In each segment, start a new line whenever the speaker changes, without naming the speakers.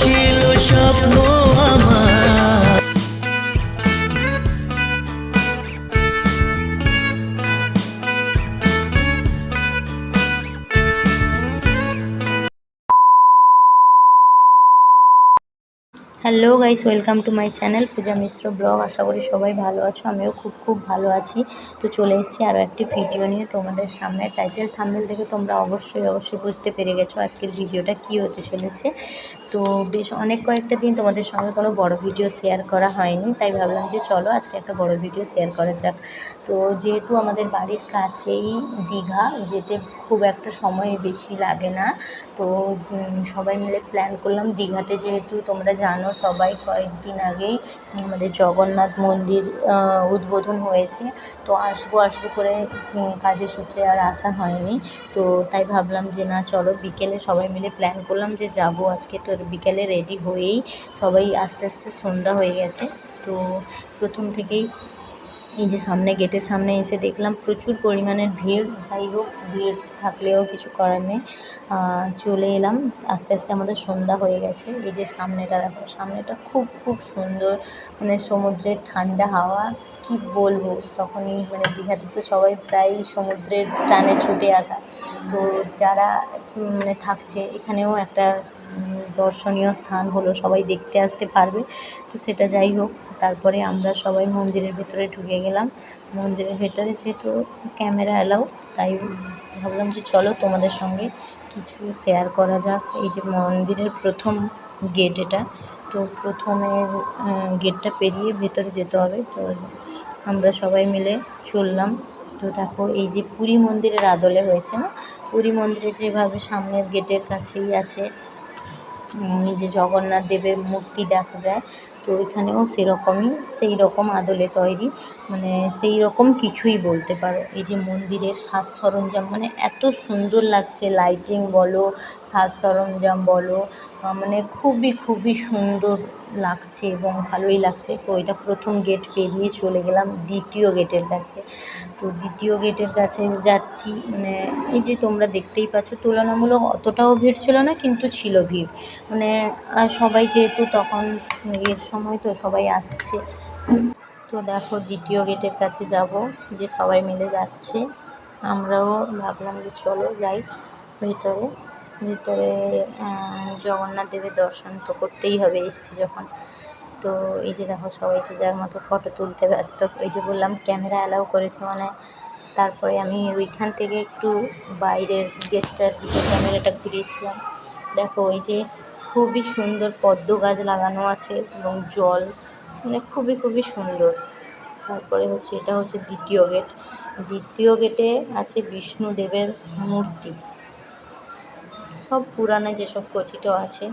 ছিল স্বপ্ন
hello guys welcome to my channel Puja Mishra blog আশা করি সবাই ভালো আছো, আমিও খুব খুব ভালো আছি। তো চলে এসেছি আরও একটি ভিডিও নিয়ে। তোমাদের সামনে টাইটেল থাম্বনেল থেকে তোমরা অবশ্যই অবশ্যই বুঝতে পেরে গেছো আজকের ভিডিওটা কি হতে চলেছে। তো বেশ অনেক কয়েকটা দিন তোমাদের সঙ্গে কোনো বড় ভিডিও শেয়ার করা হয়নি, তাই ভাবলাম যে চলো আজকে একটা বড় ভিডিও শেয়ার করা যাক। তো যেহেতু আমাদের বাড়ির কাছেই দীঘা, যেতে খুব একটা সময় বেশি লাগে না, তো সবাই মিলে প্ল্যান করলাম দীঘাতে। যেহেতু তোমরা জানো সবাই কয়েকদিন আগেই আমাদের জগন্নাথ মন্দির উদ্বোধন হয়েছে। তো আসব আসব করে কাজের সূত্রে আর আসা হয়নি। তো তাই ভাবলাম যে না, চলো বিকেলে সবাই মিলে প্ল্যান করলাম যে যাব আজকে। তো বিকেলে রেডি হয়েই সবাই আস্তে আস্তে সন্ধ্যা হয়ে গেছে। তো প্রথম থেকেই এই যে সামনে গেটের সামনে এসে দেখলাম প্রচুর পরিমাণের ভিড়। যাই হোক, ভিড় থাকলেও কিছু করার নেই। চলে এলাম। আস্তে আস্তে আমাদের সন্ধ্যা হয়ে গেছে। এই যে সামনেটা দেখো, সামনেটা খুব খুব সুন্দর। মানে সমুদ্রের ঠান্ডা হাওয়া, কি বলব? তখনই মানে দীঘাতে তো সবাই প্রায় সমুদ্রের টানে ছুটে আসা। তো যারা মানে থাকছে, এখানেও একটা দর্শনীয় স্থান হলো, সবাই দেখতে আসতে পারবে। তো সেটা যাই হোক, তারপরে আমরা সবাই মন্দিরের ভেতরে ঢুকে গেলাম। মন্দিরের ভেতরে যেহেতু ক্যামেরা অ্যালাউ তাই ভাবলাম যে চলো তোমাদের সঙ্গে কিছু শেয়ার করা যাক। এই যে মন্দিরের প্রথম গেট এটা, তো প্রথমে গেটটা পেরিয়ে ভেতরে যেতে হবে। তো আমরা সবাই মিলে চললাম। তো দেখো, এই যে পুরী মন্দিরের আদলে হয়েছে না? পুরী মন্দিরে যেভাবে সামনের গেটের কাছেই আছে যে জগন্নাথ দেবের মূর্তি দেখা যায়, তো এখানেও সেরকমই সেই রকম আদলে তৈরি মানে সেই রকম কিছুই বলতে পারো। এই যে মন্দিরের সাজ সরঞ্জাম মানে এত সুন্দর লাগছে লাইটিং বলো, সাজ সরঞ্জাম বলো মানে খুবই খুবই সুন্দর লাগছে এবং ভালোই লাগছে। তো এটা প্রথম গেট পেরিয়ে চলে গেলাম দ্বিতীয় গেটের কাছে। তো দ্বিতীয় গেটের কাছে যাচ্ছি মানে এই যে তোমরা দেখতেই পাচ্ছ, তুলনামূলক অতটাও ভিড় ছিল না, কিন্তু ছিল ভিড়। মানে সবাই যেহেতু তখন এর সময় তো সবাই আসছে। তো দেখো দ্বিতীয় গেটের কাছে যাব, যে সবাই মিলে যাচ্ছে। আমরাও ভাবলাম যে চলো যাই ভিতরে। ভিতরে জগন্নাথ দেবের দর্শন তো করতেই হবে এসছি যখন। তো এই যে দেখো সবাই যে যার মতো ফটো তুলতে ব্যস্ত এই যে বললাম ক্যামেরা অ্যালাউ করেছে মানে। তারপরে আমি ওইখান থেকে একটু বাইরের গেটটার দিকে ক্যামেরাটা ঘুরিয়েছিলাম। দেখো ওই যে খুবই সুন্দর পদ্ম গাছ লাগানো আছে এবং জল মানে খুবই খুবই সুন্দর। তারপরে হচ্ছে, এটা হচ্ছে দ্বিতীয় গেট। দ্বিতীয় গেটে আছে বিষ্ণুদেবের মূর্তি। সব পুরানো যেসব কথিত আছে,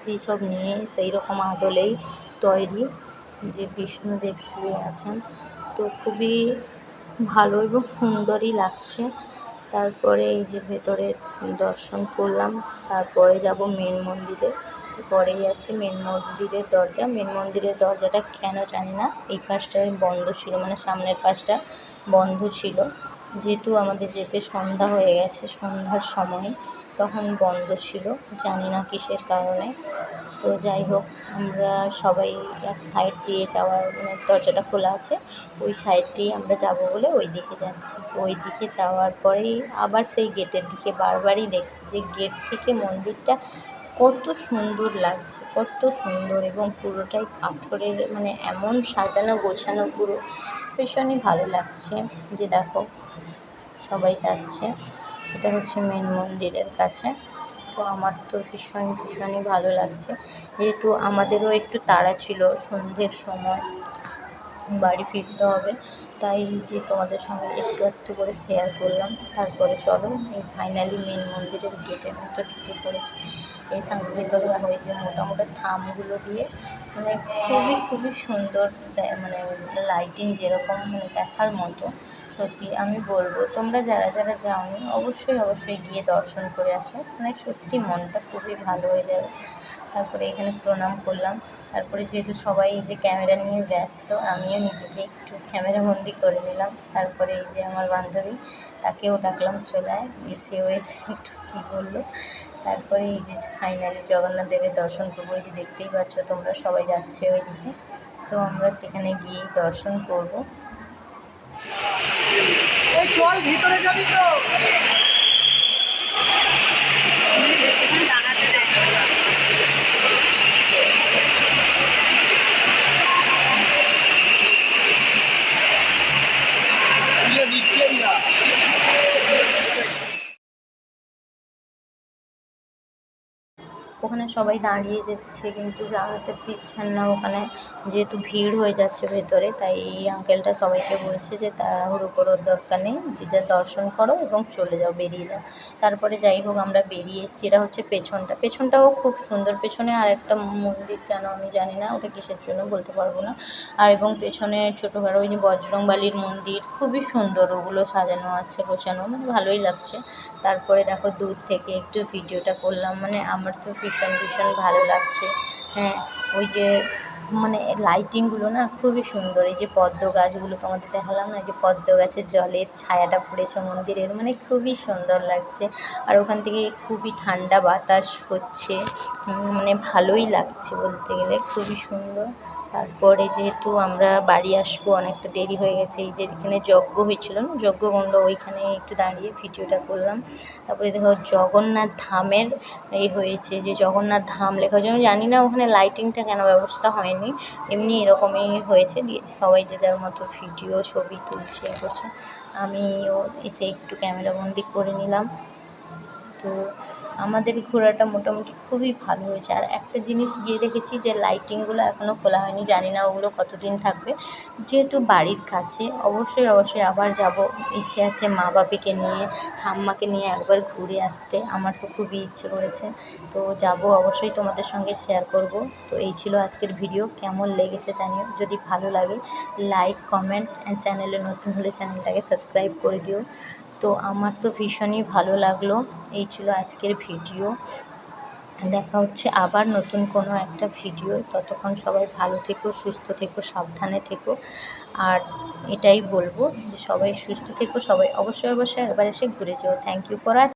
সেই সব নিয়ে সেই রকম আদলেই তৈরি যে বিষ্ণুদেব শুয়ে আছেন। তো খুবই ভালো এবং সুন্দরই লাগছে। তারপরে এই যে ভেতরে দর্শন করলাম, তারপরে যাব মেন মন্দিরে। পরেই আছে মেন মন্দিরের দরজা। মেন মন্দিরের দরজাটা কেন জানি না, এই পাশটায় বন্ধ ছিল মানে সামনের পাশটা বন্ধ ছিল। যেহেতু আমাদের যেতে সন্ধ্যা হয়ে গেছে, সন্ধ্যার সময় তখন বন্ধ ছিল, জানি না কিসের কারণে। তো যাই হোক, আমরা সবাই এক সাইড দিয়ে যাওয়ার মানে দরজাটা খোলা আছে, ওই সাইড দিয়ে আমরা যাব বলে ওই দিকে যাচ্ছি। তো ওই দিকে যাওয়ার পরেই আবার সেই গেটের দিকে বারবারই দেখছি যে গেট থেকে মন্দিরটা কত সুন্দর লাগছে, কত সুন্দর এবং পুরোটাই পাথরের মানে এমন সাজানো গোছানো পুরো ভীষণই ভালো লাগছে। যে দেখো সবাই যাচ্ছে। এটা হচ্ছে মেন মন্দিরের কাছে। তো আমার তো ভীষণ, ভীষণই ভালো লাগছে। যেহেতু আমাদেরও একটু তাড়া ছিল সন্ধ্যের সময়। বাড়ি ফিরতে হবে। তাই যে তোমাদের সঙ্গে একটু একটু করে শেয়ার করলাম। তারপরে চলো, এই ফাইনালি মেন মন্দিরের গেটের মতো ঢুকে পড়েছে। এই ভেতরে হয়েছে মোটা মোটা থামগুলো দিয়ে। মানে খুবই খুবই সুন্দর মানে লাইটিং যেরকম মানে দেখার মতো। সত্যি আমি বলব, তোমরা যারা যারা যাওনি, অবশ্যই অবশ্যই গিয়ে দর্শন করে আসো। মানে সত্যি মনটা খুবই ভালো হয়ে যাবে। তারপরে এখানে প্রণাম করলাম। তারপরে যেহেতু সবাই এই যে ক্যামেরা নিয়ে ব্যস্ত, আমিও নিজেকে একটু ক্যামেরা বন্দি করে নিলাম। তারপরে এই যে আমার বান্ধবী, তাকেও ডাকলাম, চলে আয়। এসেও এসে একটু কী বলল। তারপরে এই যে ফাইনালি জগন্নাথ দেবের দর্শন করব। এই যে দেখতেই পাচ্ছ তোমরা সবাই যাচ্ছে ওইদিকে। তো আমরা সেখানে গিয়েই দর্শন করব।
চল ভিতরে যাবি তো দিয়ে দিচ্ছেন না
ওখানে সবাই দাঁড়িয়ে যাচ্ছে, কিন্তু জানাতে দিচ্ছেন না। ওখানে যেহেতু ভিড় হয়ে যাচ্ছে ভেতরে, তাই এই আঙ্কেলটা সবাইকে বলছে যে তাড়াহুড়ো করার দরকার নেই, যে যা দর্শন করো এবং চলে যাও, বেরিয়ে যাও। তারপরে যাই হোক, আমরা বেরিয়ে এসেছি। এটা হচ্ছে পেছনটা। পেছনটাও খুব সুন্দর। পেছনে আর একটা মন্দির কেন আমি জানি না, ওটা কিসের জন্য বলতে পারব না। আর এবং পেছনে ছোটোখাটো ওই যে বজরংবালির মন্দির, খুবই সুন্দর। ওগুলো সাজানো আছে, গোছানো। মানে ভালোই লাগছে। তারপরে দেখো দূর থেকে একটু ভিডিওটা করলাম। মানে আমার তো ভীষণ ভীষণ ভীষণ ভালো লাগছে। হ্যাঁ ওই যে মানে লাইটিংগুলো না খুবই সুন্দর। এই যে পদ্ম গাছগুলো তোমাদের দেখালাম না যে পদ্ম গাছের জলের ছায়াটা পড়েছে মন্দিরের মানে খুবই সুন্দর লাগছে। আর ওখান থেকে খুবই ঠান্ডা বাতাস হচ্ছে মানে ভালোই লাগছে বলতে গেলে, খুবই সুন্দর। তারপরে যেহেতু আমরা বাড়ি আসব, অনেকটা দেরি হয়ে গেছে, এই যে এখানে যজ্ঞ হয়েছিল না, যজ্ঞকুণ্ড, ওইখানে একটু দাঁড়িয়ে ভিডিওটা করলাম। তারপরে দেখো জগন্নাথ ধামের এই হয়েছে, যে জগন্নাথ ধাম লেখা জন্য জানি না ওখানে লাইটিংটা কেন ব্যবস্থা হয়নি। এমনি এরকমই হয়েছে। দিয়ে সবাই যে যার মতো ভিডিও ছবি তুলছে করছে আমিও এসে একটু ক্যামেরাবন্দি করে নিলাম। তো আমাদের ঘোরাটা মোটামুটি খুবই ভালো হয়েছে। আর একটা জিনিস গিয়ে দেখেছি যে লাইটিংগুলো এখনও খোলা হয়নি, জানি না ওগুলো কতদিন থাকবে। যেহেতু বাড়ির কাছে, অবশ্যই অবশ্যই আবার যাব। ইচ্ছে আছে মা বাপিকে নিয়ে, ঠাম্মাকে নিয়ে একবার ঘুরে আসতে। আমার তো খুবই ইচ্ছে করেছে। তো যাব, অবশ্যই তোমাদের সঙ্গে শেয়ার করব। তো এই ছিল আজকের ভিডিও কেমন লেগেছে জানিও। যদি ভালো লাগে লাইক কমেন্ট অ্যান্ড চ্যানেলে নতুন হলে চ্যানেলটাকে সাবস্ক্রাইব করে দিও। তো আমার তো ভীষণই ভালো লাগল। এই ছিল আজকের ভিডিও। দেখা হচ্ছে আবার নতুন কোনো একটা ভিডিও। ততক্ষণ সবাই ভালো থেকো, সুস্থ থেকো, সাবধানে থেকো। আর এটাই বলব যে সবাই সুস্থ থেকো, সবাই অবশ্যই অবশ্যই একবার এসে ঘুরে যেও। Thank you for